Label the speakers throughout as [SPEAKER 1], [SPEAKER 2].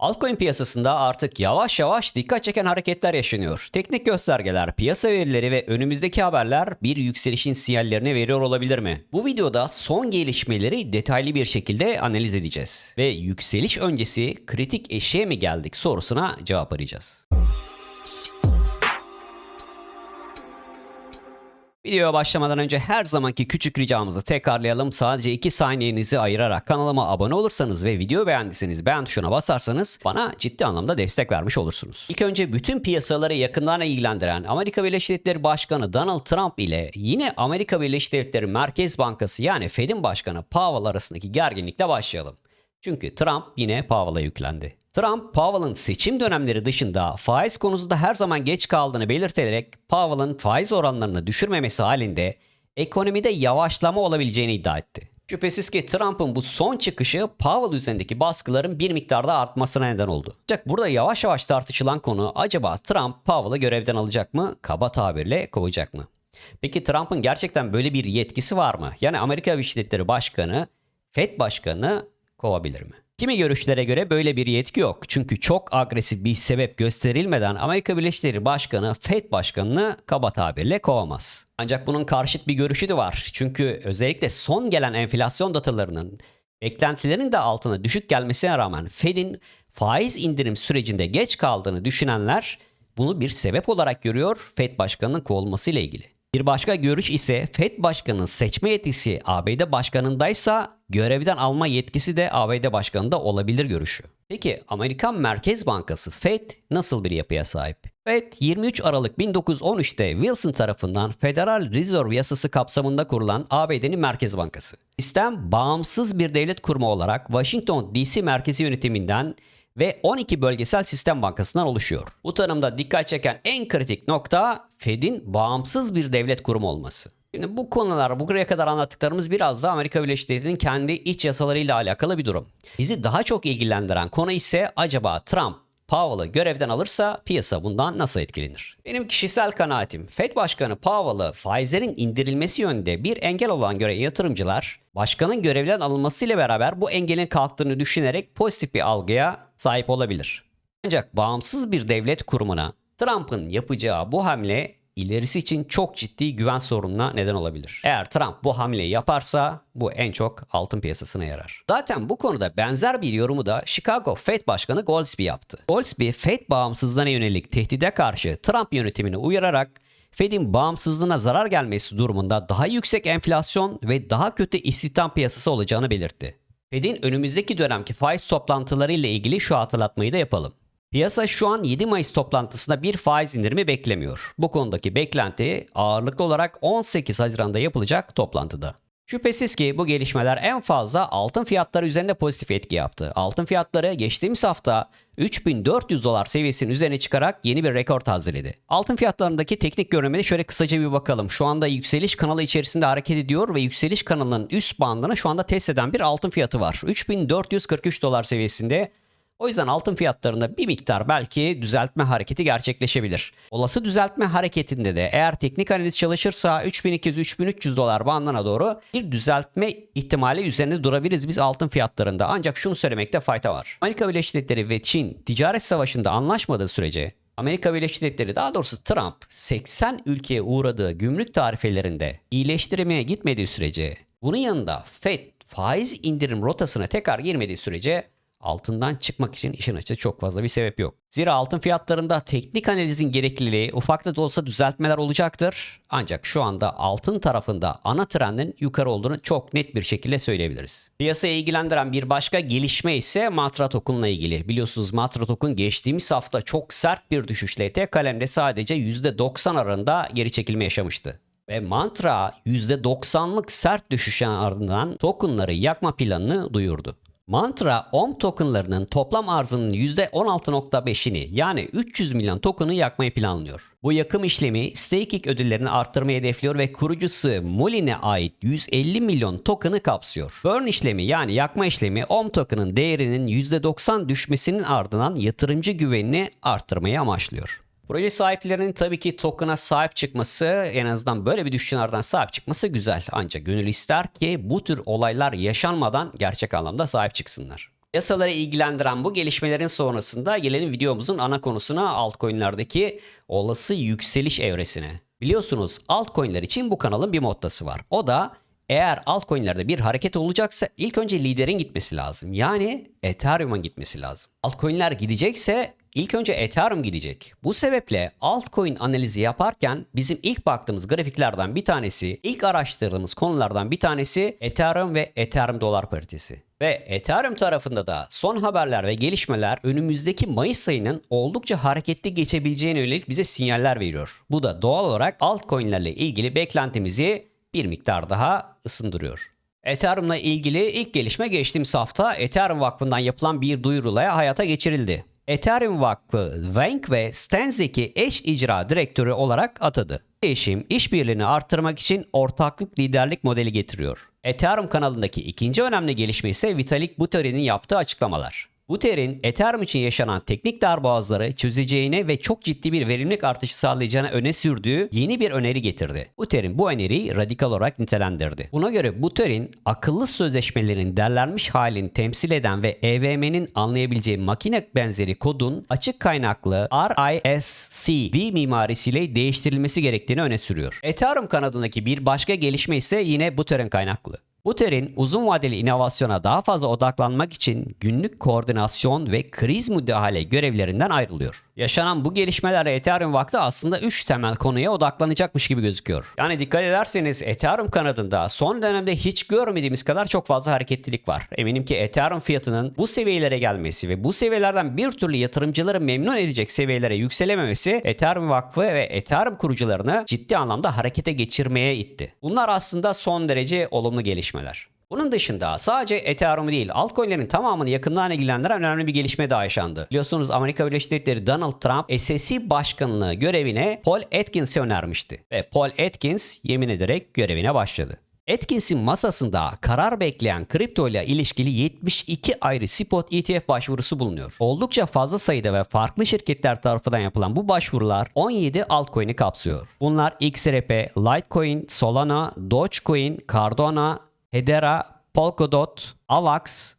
[SPEAKER 1] Altcoin piyasasında artık yavaş yavaş dikkat çeken hareketler yaşanıyor. Teknik göstergeler, piyasa verileri ve önümüzdeki haberler bir yükselişin sinyallerini veriyor olabilir mi? Bu videoda son gelişmeleri detaylı bir şekilde analiz edeceğiz. Ve yükseliş öncesi kritik eşiğe mi geldik sorusuna cevap arayacağız. Videoya başlamadan önce her zamanki küçük ricamızı tekrarlayalım. Sadece 2 saniyenizi ayırarak kanalıma abone olursanız ve video beğendiyseniz beğen tuşuna basarsanız bana ciddi anlamda destek vermiş olursunuz. İlk önce bütün piyasaları yakından ilgilendiren Amerika Birleşik Devletleri Başkanı Donald Trump ile yine Amerika Birleşik Devletleri Merkez Bankası yani Fed'in başkanı Powell arasındaki gerginlikle başlayalım. Çünkü Trump yine Powell'a yüklendi. Trump, Powell'ın seçim dönemleri dışında faiz konusunda her zaman geç kaldığını belirterek Powell'ın faiz oranlarını düşürmemesi halinde ekonomide yavaşlama olabileceğini iddia etti. Şüphesiz ki Trump'ın bu son çıkışı Powell üzerindeki baskıların bir miktarda artmasına neden oldu. Ancak burada yavaş yavaş tartışılan konu acaba Trump Powell'ı görevden alacak mı, kaba tabirle kovacak mı? Peki Trump'ın gerçekten böyle bir yetkisi var mı? Yani Amerika Birleşik Devletleri Başkanı, Fed Başkanı kovabilir mi? Kimi görüşlere göre böyle bir yetki yok. Çünkü çok agresif bir sebep gösterilmeden Amerika Birleşik Devletleri Başkanı Fed Başkanı'nı kaba tabirle kovamaz. Ancak bunun karşıt bir görüşü de var. Çünkü özellikle son gelen enflasyon datalarının beklentilerin de altına düşük gelmesine rağmen Fed'in faiz indirim sürecinde geç kaldığını düşünenler bunu bir sebep olarak görüyor Fed Başkanı'nın kovulmasıyla ilgili. Bir başka görüş ise Fed Başkanı'nın seçme yetkisi ABD Başkanı'ndaysa görevden alma yetkisi de ABD Başkanı'nda olabilir görüşü. Peki Amerikan Merkez Bankası Fed nasıl bir yapıya sahip? Fed 23 Aralık 1913'te Wilson tarafından Federal Reserve yasası kapsamında kurulan ABD'nin Merkez Bankası. Sistem bağımsız bir devlet kurumu olarak Washington DC merkezi yönetiminden ve 12 bölgesel sistem bankasından oluşuyor. Bu tanımda dikkat çeken en kritik nokta Fed'in bağımsız bir devlet kurumu olması. Şimdi bu konular buraya kadar anlattıklarımız biraz da Amerika Birleşik Devletleri'nin kendi iç yasalarıyla alakalı bir durum. Bizi daha çok ilgilendiren konu ise acaba Trump Powell'ı görevden alırsa piyasa bundan nasıl etkilenir? Benim kişisel kanaatim Fed Başkanı Powell'ı faizlerin indirilmesi yönünde bir engel olan göre yatırımcılar başkanın görevden alınmasıyla beraber bu engelin kalktığını düşünerek pozitif bir algıya sahip olabilir. Ancak bağımsız bir devlet kurumuna Trump'ın yapacağı bu hamle ilerisi için çok ciddi güven sorununa neden olabilir. Eğer Trump bu hamleyi yaparsa bu en çok altın piyasasına yarar. Zaten bu konuda benzer bir yorumu da Chicago Fed Başkanı Goldsby yaptı. Goldsby Fed bağımsızlığına yönelik tehdide karşı Trump yönetimini uyararak Fed'in bağımsızlığına zarar gelmesi durumunda daha yüksek enflasyon ve daha kötü istihdam piyasası olacağını belirtti. Fed'in önümüzdeki dönemki faiz toplantıları ile ilgili şu hatırlatmayı da yapalım. Piyasa şu an 7 Mayıs toplantısında bir faiz indirimi beklemiyor. Bu konudaki beklenti ağırlıklı olarak 18 Haziran'da yapılacak toplantıda. Şüphesiz ki bu gelişmeler en fazla altın fiyatları üzerinde pozitif etki yaptı. Altın fiyatları geçtiğimiz hafta 3400 dolar seviyesinin üzerine çıkarak yeni bir rekor tazeledi. Altın fiyatlarındaki teknik görünümüne şöyle kısaca bir bakalım. Şu anda yükseliş kanalı içerisinde hareket ediyor ve yükseliş kanalının üst bandını şu anda test eden bir altın fiyatı var. 3443 dolar seviyesinde o yüzden altın fiyatlarında bir miktar belki düzeltme hareketi gerçekleşebilir. Olası düzeltme hareketinde de eğer teknik analiz çalışırsa 3200-3300 dolar bandına doğru bir düzeltme ihtimali üzerinde durabiliriz biz altın fiyatlarında. Ancak şunu söylemekte fayda var. Amerika Birleşik Devletleri ve Çin ticaret savaşında anlaşmadığı sürece Amerika Birleşik Devletleri daha doğrusu Trump 80 ülkeye uğradığı gümrük tarifelerinde iyileştirmeye gitmediği sürece bunun yanında Fed faiz indirim rotasına tekrar girmediği sürece altından çıkmak için işin açıkçası çok fazla bir sebep yok. Zira altın fiyatlarında teknik analizin gerekliliği ufakta da olsa düzeltmeler olacaktır. Ancak şu anda altın tarafında ana trendin yukarı olduğunu çok net bir şekilde söyleyebiliriz. Piyasayı ilgilendiren bir başka gelişme ise Matra Token'la ilgili. Biliyorsunuz Matra Token geçtiğimiz hafta çok sert bir düşüşle tek kalemde sadece %90 arasında geri çekilme yaşamıştı. Ve Mantra %90'lık sert düşüşün ardından tokenları yakma planını duyurdu. Mantra OM tokenlarının toplam arzının %16.5'ini yani 300 milyon token'ı yakmayı planlıyor. Bu yakım işlemi staking ödüllerini arttırmayı hedefliyor ve kurucusu Molin'e ait 150 milyon token'ı kapsıyor. Burn işlemi yani yakma işlemi OM token'ın değerinin %90 düşmesinin ardından yatırımcı güvenini arttırmayı amaçlıyor. Proje sahiplerinin tabii ki token'a sahip çıkması en azından böyle bir düşüncelerden sahip çıkması güzel. Ancak gönül ister ki bu tür olaylar yaşanmadan gerçek anlamda sahip çıksınlar. Yasaları ilgilendiren bu gelişmelerin sonrasında gelelim videomuzun ana konusuna altcoin'lerdeki olası yükseliş evresine. Biliyorsunuz altcoin'ler için bu kanalın bir mottası var. O da eğer altcoin'lerde bir hareket olacaksa ilk önce liderin gitmesi lazım. Yani Ethereum'un gitmesi lazım. Altcoin'ler gidecekse ilk önce Ethereum gidecek. Bu sebeple altcoin analizi yaparken bizim ilk baktığımız grafiklerden bir tanesi, ilk araştırdığımız konulardan bir tanesi Ethereum ve Ethereum dolar paritesi. Ve Ethereum tarafında da son haberler ve gelişmeler önümüzdeki Mayıs ayının oldukça hareketli geçebileceğine yönelik bize sinyaller veriyor. Bu da doğal olarak altcoin'lerle ilgili beklentimizi bir miktar daha ısındırıyor. Ethereum'la ilgili ilk gelişme geçtiğimiz hafta Ethereum Vakfı'ndan yapılan bir duyuruyla hayata geçirildi. Ethereum Vakfı Wank ve Stanzek'i eş icra direktörü olarak atadı. Değişim işbirliğini arttırmak için ortaklık liderlik modeli getiriyor. Ethereum kanalındaki ikinci önemli gelişme ise Vitalik Buterin'in yaptığı açıklamalar. Butter'in Ethereum için yaşanan teknik darboğazları çözeceğine ve çok ciddi bir verimlilik artışı sağlayacağına öne sürdüğü yeni bir öneri getirdi. Butter'in bu öneriyi radikal olarak nitelendirdi. Buna göre Butter'in akıllı sözleşmelerin derlenmiş halini temsil eden ve EVM'nin anlayabileceği makine benzeri kodun açık kaynaklı RISC-V mimarisiyle değiştirilmesi gerektiğini öne sürüyor. Ethereum kanadındaki bir başka gelişme ise yine Butter'in kaynaklı. Butter'in uzun vadeli inovasyona daha fazla odaklanmak için günlük koordinasyon ve kriz müdahale görevlerinden ayrılıyor. Yaşanan bu gelişmelerle Ethereum vakti aslında 3 temel konuya odaklanacakmış gibi gözüküyor. Yani dikkat ederseniz Ethereum kanadında son dönemde hiç görmediğimiz kadar çok fazla hareketlilik var. Eminim ki Ethereum fiyatının bu seviyelere gelmesi ve bu seviyelerden bir türlü yatırımcıları memnun edecek seviyelere yükselememesi Ethereum Vakfı ve Ethereum kurucularını ciddi anlamda harekete geçirmeye itti. Bunlar aslında son derece olumlu gelişmeler. Bunun dışında sadece Ethereum değil altcoin'lerin tamamını yakından ilgilendiren önemli bir gelişme daha yaşandı. Biliyorsunuz Amerika Birleşik Devletleri Donald Trump SEC başkanlığı görevine Paul Atkins'i önermişti. Ve Paul Atkins yemin ederek görevine başladı. Atkins'in masasında karar bekleyen kripto ile ilişkili 72 ayrı spot ETF başvurusu bulunuyor. Oldukça fazla sayıda ve farklı şirketler tarafından yapılan bu başvurular 17 altcoin'i kapsıyor. Bunlar XRP, Litecoin, Solana, Dogecoin, Cardano, Hedera, Polkadot, Avax,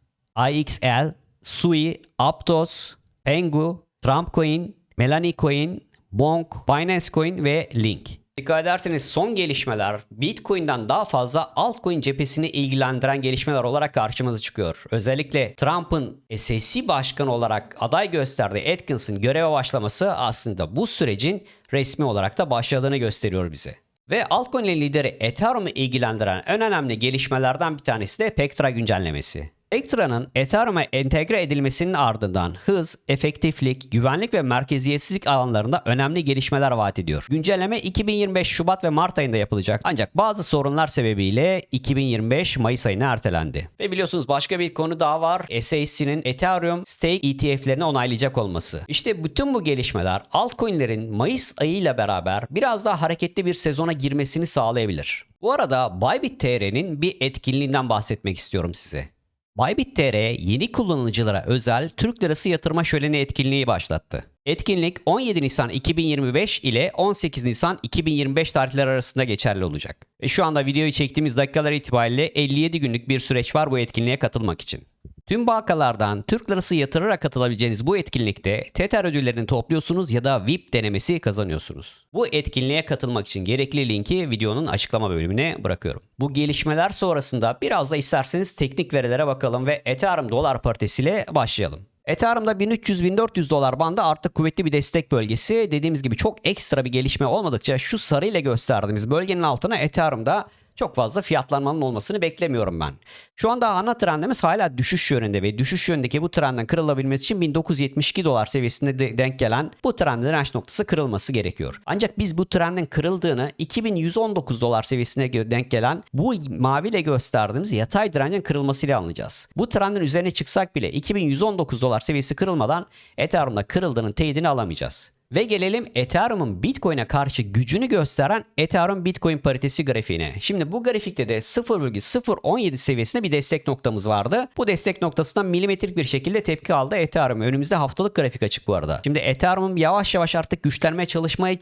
[SPEAKER 1] IXL, Sui, Aptos, Pengu, Trumpcoin, Melanie Coin, Bonk, Binance Coin ve Link. Dikkat ederseniz son gelişmeler Bitcoin'den daha fazla altcoin cephesini ilgilendiren gelişmeler olarak karşımıza çıkıyor. Özellikle Trump'ın SEC başkanı olarak aday gösterdiği Atkins'in göreve başlaması aslında bu sürecin resmi olarak da başladığını gösteriyor bize. Ve altcoin'in lideri Ethereum'u ilgilendiren en önemli gelişmelerden bir tanesi de Pectra güncellemesi. Pectra'nın Ethereum'a entegre edilmesinin ardından hız, efektiflik, güvenlik ve merkeziyetsizlik alanlarında önemli gelişmeler vaat ediyor. Güncelleme 2025 Şubat ve Mart ayında yapılacak ancak bazı sorunlar sebebiyle 2025 Mayıs ayına ertelendi. Ve biliyorsunuz başka bir konu daha var. SEC'nin Ethereum Stake ETF'lerini onaylayacak olması. İşte bütün bu gelişmeler altcoin'lerin Mayıs ayıyla beraber biraz daha hareketli bir sezona girmesini sağlayabilir. Bu arada Bybit TR'nin bir etkinliğinden bahsetmek istiyorum size. Bybit TR yeni kullanıcılara özel Türk Lirası yatırma şöleni etkinliği başlattı. Etkinlik 17 Nisan 2025 ile 18 Nisan 2025 tarihleri arasında geçerli olacak. Ve şu anda videoyu çektiğimiz dakikalar itibariyle 57 günlük bir süreç var bu etkinliğe katılmak için. Tüm bankalardan Türk lirası yatırarak katılabileceğiniz bu etkinlikte Tether ödüllerini topluyorsunuz ya da VIP denemesi kazanıyorsunuz. Bu etkinliğe katılmak için gerekli linki videonun açıklama bölümüne bırakıyorum. Bu gelişmeler sonrasında biraz da isterseniz teknik verilere bakalım ve Ethereum dolar paritesiyle başlayalım. Ethereum'da 1300-1400 dolar bandı artık kuvvetli bir destek bölgesi. Dediğimiz gibi çok ekstra bir gelişme olmadıkça şu sarı ile gösterdiğimiz bölgenin altına Ethereum'da çok fazla fiyatlanmanın olmasını beklemiyorum ben. Şu anda ana trendimiz hala düşüş yönünde ve düşüş yönündeki bu trendin kırılabilmesi için 1972 dolar seviyesinde de denk gelen bu trendin direnç noktası kırılması gerekiyor. Ancak biz bu trendin kırıldığını 2119 dolar seviyesine denk gelen bu maviyle gösterdiğimiz yatay direncin kırılmasıyla anlayacağız. Bu trendin üzerine çıksak bile 2119 dolar seviyesi kırılmadan Ethereum'da kırıldığının teyidini alamayacağız. Ve gelelim Ethereum'un Bitcoin'e karşı gücünü gösteren Ethereum Bitcoin paritesi grafiğine. Şimdi bu grafikte de 0,017 seviyesinde bir destek noktamız vardı. Bu destek noktasından milimetrik bir şekilde tepki aldı Ethereum. Önümüzde haftalık grafik açık bu arada. Şimdi Ethereum'un yavaş yavaş artık güçlenmeye çalışmaya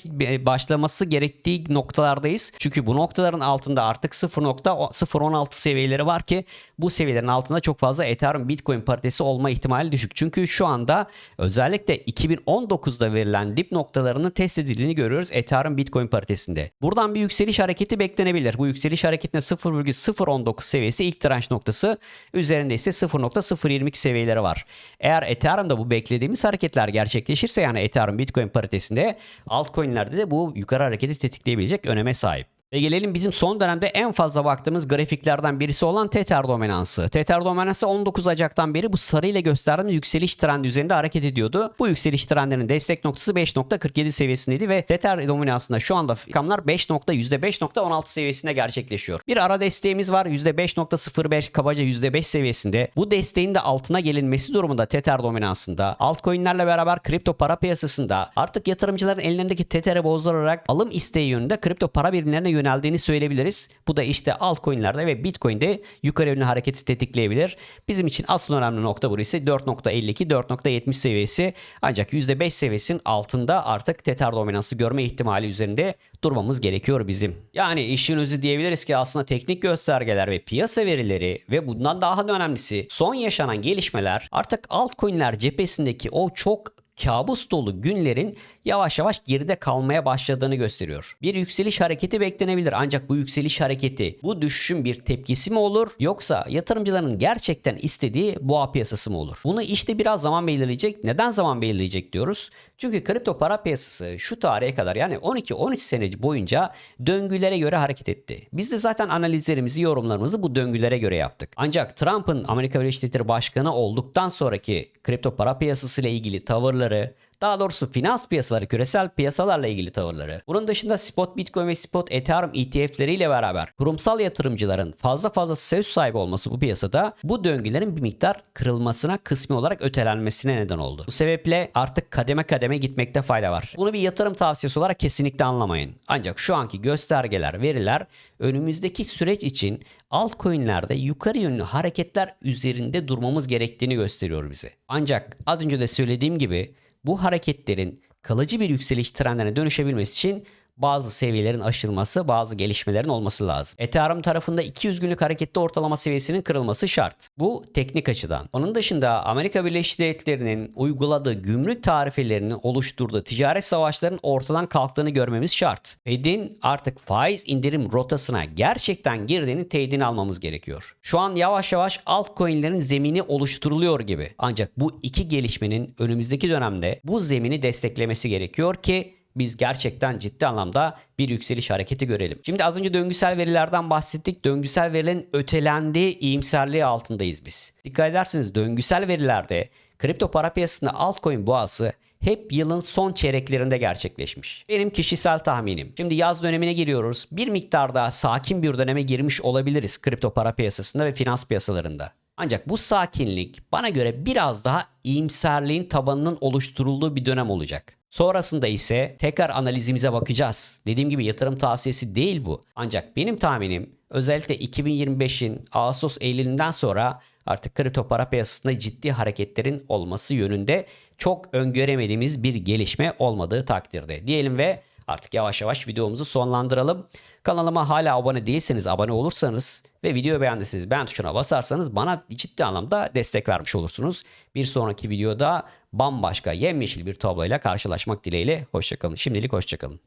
[SPEAKER 1] başlaması gerektiği noktalardayız. Çünkü bu noktaların altında artık 0.016 seviyeleri var ki bu seviyelerin altında çok fazla Ethereum Bitcoin paritesi olma ihtimali düşük. Çünkü şu anda özellikle 2019'da verilen dip noktalarının test edildiğini görüyoruz Ethereum Bitcoin paritesinde. Buradan bir yükseliş hareketi beklenebilir. Bu yükseliş hareketinde 0,019 seviyesi ilk direnç noktası. Üzerinde ise 0.022 seviyeleri var. Eğer Ethereum'da bu beklediğimiz hareketler gerçekleşirse yani Ethereum Bitcoin paritesinde altcoin'lerde de bu yukarı hareketi tetikleyebilecek öneme sahip. Ve gelelim bizim son dönemde en fazla baktığımız grafiklerden birisi olan Tether dominansı. Tether dominansı 19 Ocak'tan beri bu sarı ile gösterdiğimiz yükseliş trendi üzerinde hareket ediyordu. Bu yükseliş trendinin destek noktası 5.47 seviyesindeydi ve Tether dominansında şu anda rakamlar 5. %5.16 seviyesinde gerçekleşiyor. Bir ara desteğimiz var %5.05 kabaca %5 seviyesinde. Bu desteğin de altına gelinmesi durumunda Tether dominansında altcoin'lerle beraber kripto para piyasasında artık yatırımcıların ellerindeki Tether'e bozdurarak alım isteği yönünde kripto para birimlerine yöneldiğini söyleyebiliriz. Bu da işte altcoin'lerde ve Bitcoin'de yukarı yönlü hareketi tetikleyebilir. Bizim için asıl önemli nokta burası 4.52 4.70 seviyesi. Ancak %5 seviyesinin altında artık Tether dominansı görme ihtimali üzerinde durmamız gerekiyor bizim. Yani işin özü diyebiliriz ki aslında teknik göstergeler ve piyasa verileri ve bundan daha da önemlisi son yaşanan gelişmeler artık altcoin'ler cephesindeki o çok kabus dolu günlerin yavaş yavaş geride kalmaya başladığını gösteriyor. Bir yükseliş hareketi beklenebilir ancak bu yükseliş hareketi bu düşüşün bir tepkisi mi olur yoksa yatırımcıların gerçekten istediği boğa piyasası mı olur? Bunu işte biraz zaman belirleyecek. Neden zaman belirleyecek diyoruz? Çünkü kripto para piyasası şu tarihe kadar yani 12-13 sene boyunca döngülere göre hareket etti. Biz de zaten analizlerimizi, yorumlarımızı bu döngülere göre yaptık. Ancak Trump'ın Amerika Birleşik Devletleri Başkanı olduktan sonraki kripto para piyasası ile ilgili tavırları, daha doğrusu finans piyasaları, küresel piyasalarla ilgili tavırları. Bunun dışında spot Bitcoin ve spot Ethereum ETF'leriyle beraber kurumsal yatırımcıların fazla fazla söz sahibi olması bu piyasada bu döngülerin bir miktar kırılmasına kısmi olarak ötelenmesine neden oldu. Bu sebeple artık kademe kademe gitmekte fayda var. Bunu bir yatırım tavsiyesi olarak kesinlikle anlamayın. Ancak şu anki göstergeler, veriler önümüzdeki süreç için altcoin'lerde yukarı yönlü hareketler üzerinde durmamız gerektiğini gösteriyor bize. Ancak az önce de söylediğim gibi bu hareketlerin kalıcı bir yükseliş trendine dönüşebilmesi için bazı seviyelerin aşılması, bazı gelişmelerin olması lazım. Ethereum tarafında 200 günlük hareketli ortalama seviyesinin kırılması şart. Bu teknik açıdan. Onun dışında Amerika Birleşik Devletleri'nin uyguladığı gümrük tarifelerinin oluşturduğu ticaret savaşlarının ortadan kalktığını görmemiz şart. Fed'in artık faiz indirim rotasına gerçekten girdiğini teyidini almamız gerekiyor. Şu an yavaş yavaş altcoin'lerin zemini oluşturuluyor gibi. Ancak bu iki gelişmenin önümüzdeki dönemde bu zemini desteklemesi gerekiyor ki biz gerçekten ciddi anlamda bir yükseliş hareketi görelim. Şimdi az önce döngüsel verilerden bahsettik. Döngüsel verilerin ötelendiği iyimserliği altındayız biz. Dikkat ederseniz döngüsel verilerde kripto para piyasasında altcoin boğası hep yılın son çeyreklerinde gerçekleşmiş. Benim kişisel tahminim. Şimdi yaz dönemine giriyoruz. Bir miktar daha sakin bir döneme girmiş olabiliriz kripto para piyasasında ve finans piyasalarında. Ancak bu sakinlik bana göre biraz daha iyimserliğin tabanının oluşturulduğu bir dönem olacak. Sonrasında ise tekrar analizimize bakacağız. Dediğim gibi yatırım tavsiyesi değil bu. Ancak benim tahminim özellikle 2025'in Ağustos Eylül'ünden sonra artık kripto para piyasasında ciddi hareketlerin olması yönünde çok öngöremediğimiz bir gelişme olmadığı takdirde diyelim ve artık yavaş yavaş videomuzu sonlandıralım. Kanalıma hala abone değilseniz abone olursanız ve video beğendiyseniz beğen tuşuna basarsanız bana ciddi anlamda destek vermiş olursunuz. Bir sonraki videoda bambaşka yemyeşil bir tabloyla karşılaşmak dileğiyle. Hoşçakalın. Şimdilik hoşçakalın.